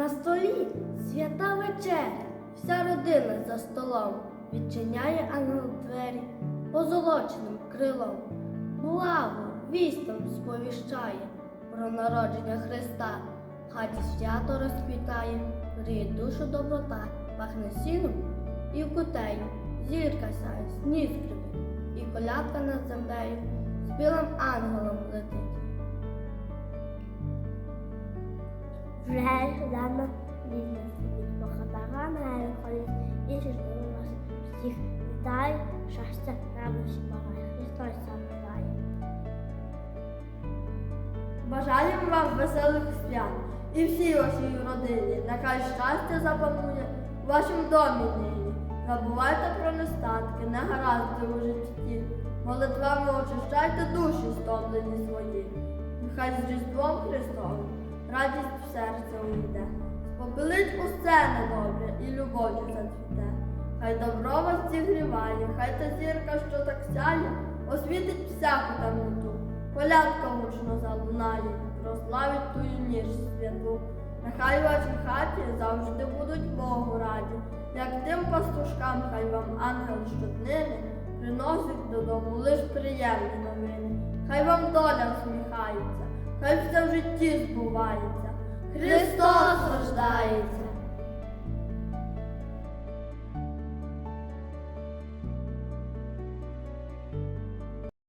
На столі свята вечеря, вся родина за столом відчиняє ангел двері позолоченим крилом. Благо вістом сповіщає про народження Христа. Хаті свято розквітає, гріє душу доброта, пахне сіном і кутею. Зірка сяє, сніг і колядка над землею з білим ангелом летить. Від Богатара на виходить і життя вас всіх вітає, щастя, радості бажає. Христос сам. Бажаємо вам веселих свят і всій вашій родині. Нехай щастя запанує в вашому домі нині. Забувайте про нестатки, негаразди у житті. Молитвами очищайте душі стомлені свої. Нехай з Різдвом радість в серце. Спопилить усе недобре і любов'ю зацвіте. Хай добро вас зігріває, хай та зірка, що так сяє, освітить всяку темноту. Колядка гучно залунає, прославить тую ніж святу. Нехай вашій хаті завжди будуть Богу раді, як тим пастушкам, хай вам ангел щоднини приносить додому лиш приємні новини. Хай вам доля всміхається, хай все в житті збувається. Христос рождається!